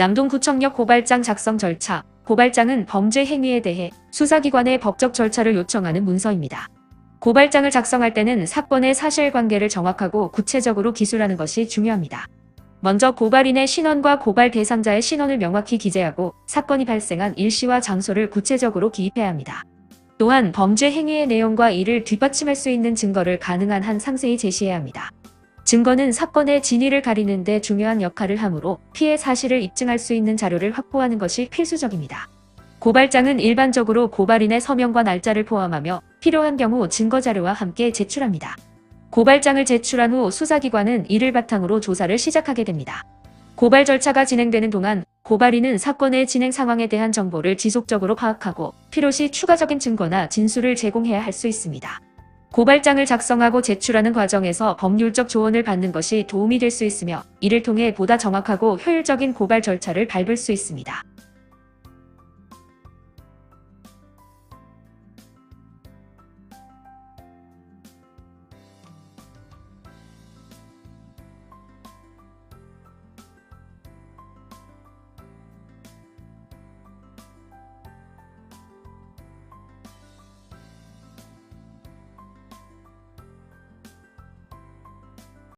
남동구청역 고발장 작성 절차. 고발장은 범죄 행위에 대해 수사기관의 법적 절차를 요청하는 문서입니다. 고발장을 작성할 때는 사건의 사실관계를 정확하고 구체적으로 기술하는 것이 중요합니다. 먼저 고발인의 신원과 고발 대상자의 신원을 명확히 기재하고 사건이 발생한 일시와 장소를 구체적으로 기입해야 합니다. 또한 범죄 행위의 내용과 이를 뒷받침할 수 있는 증거를 가능한 한 상세히 제시해야 합니다. 증거는 사건의 진위를 가리는 데 중요한 역할을 하므로 피해 사실을 입증할 수 있는 자료를 확보하는 것이 필수적입니다. 고발장은 일반적으로 고발인의 서명과 날짜를 포함하며 필요한 경우 증거 자료와 함께 제출합니다. 고발장을 제출한 후 수사기관은 이를 바탕으로 조사를 시작하게 됩니다. 고발 절차가 진행되는 동안 고발인은 사건의 진행 상황에 대한 정보를 지속적으로 파악하고 필요시 추가적인 증거나 진술을 제공해야 할 수 있습니다. 고발장을 작성하고 제출하는 과정에서 법률적 조언을 받는 것이 도움이 될 수 있으며 이를 통해 보다 정확하고 효율적인 고발 절차를 밟을 수 있습니다.